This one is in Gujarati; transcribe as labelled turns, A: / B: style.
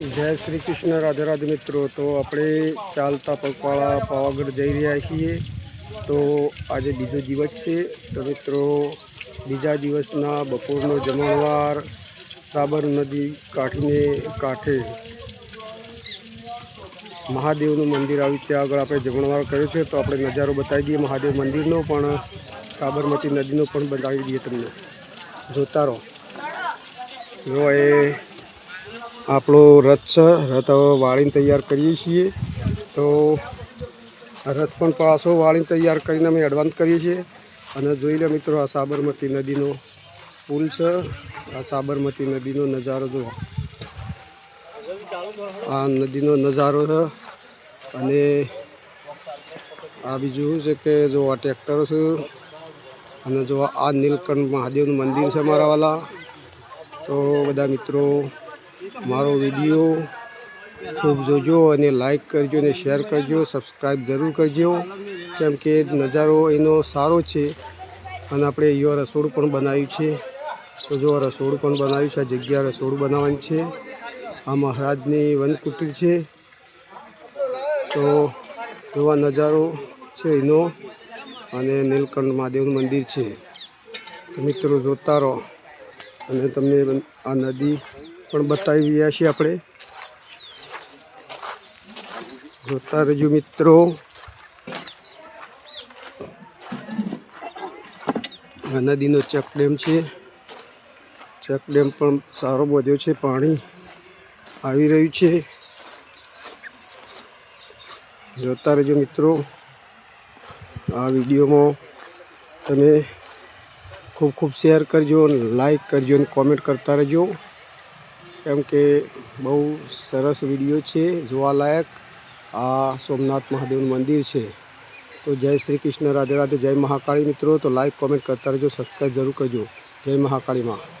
A: જય શ્રી કૃષ્ણ, રાધે રાધે મિત્રો. તો આપણે ચાલતા પગપાળા પાવાગઢ જઈ રહ્યા છીએ. તો આજે બીજો દિવસ છે. તો મિત્રો, બીજા દિવસના બપોરનો જમણવાર સાબર નદી કાંઠીને કાંઠે મહાદેવનું મંદિર આવ્યું ત્યાં આગળ આપણે જમણવાર કર્યો છે. તો આપણે નજારો બતાવી દઈએ મહાદેવ મંદિરનો, પણ સાબરમતી નદીનો પણ બતાવી દઈએ તમને. જોતા રહો. જો એ આપણો રથ છે. રથ હવે વાળીને તૈયાર કરીએ છીએ. તો રથ પણ પાછો વાળીને તૈયાર કરીને અમે એડવાન્સ કરીએ છીએ. અને જોઈ લે મિત્રો, આ સાબરમતી નદીનો પુલ છે. આ સાબરમતી નદીનો નજારો જો આ નદીનો નજારો છે. અને આ બીજું છે કે જો આ ટ્રેક્ટરો છે. અને જો આ નીલકંઠ મહાદેવનું મંદિર છે મારા વાલા. તો બધા મિત્રો મારો વીડિયો ખૂબ જોજો અને લાઈક કરજો અને શેર કરજો, સબસ્ક્રાઈબ જરૂર કરજો. કેમ કે નજારો એનો સારો છે અને આપણે અહીંયા રસોડું પણ બનાવ્યું છે. તો જો રસોડું પણ બનાવ્યું છે, આ જગ્યા રસોડું બનાવવાની છે. આ મહારાજની વનકુટીર છે. તો એવા નજારો છે એનો અને નીલકંઠ મહાદેવનું મંદિર છે. મિત્રો જોતા રહો અને તમને આ નદી પણ બતાવી રહ્યા છીએ આપણે. જોતા રહેજો મિત્રો. નદીનો ચેકડેમ છે. ચેક ડેમ પણ સારો બધ્યો છે, પાણી આવી રહ્યું છે. જોતા રહેજો મિત્રો. આ વિડીયોમાં તમે ખૂબ ખૂબ શેર કરજો લાઈક કરજો અને કોમેન્ટ કરતા રહેજો. કેમ કે બહુ સરસ વીડિયો છે જોવાલાયક આ સોમનાથ મહાદેવનું મંદિર છે. તો જય શ્રી કૃષ્ણ, રાધે રાધે, જય મહાકાળી મિત્રો. તો લાઈક કોમેન્ટ કરતા રહેજો સબસ્ક્રાઈબ જરૂર કરજો. જય મહાકાળીમાં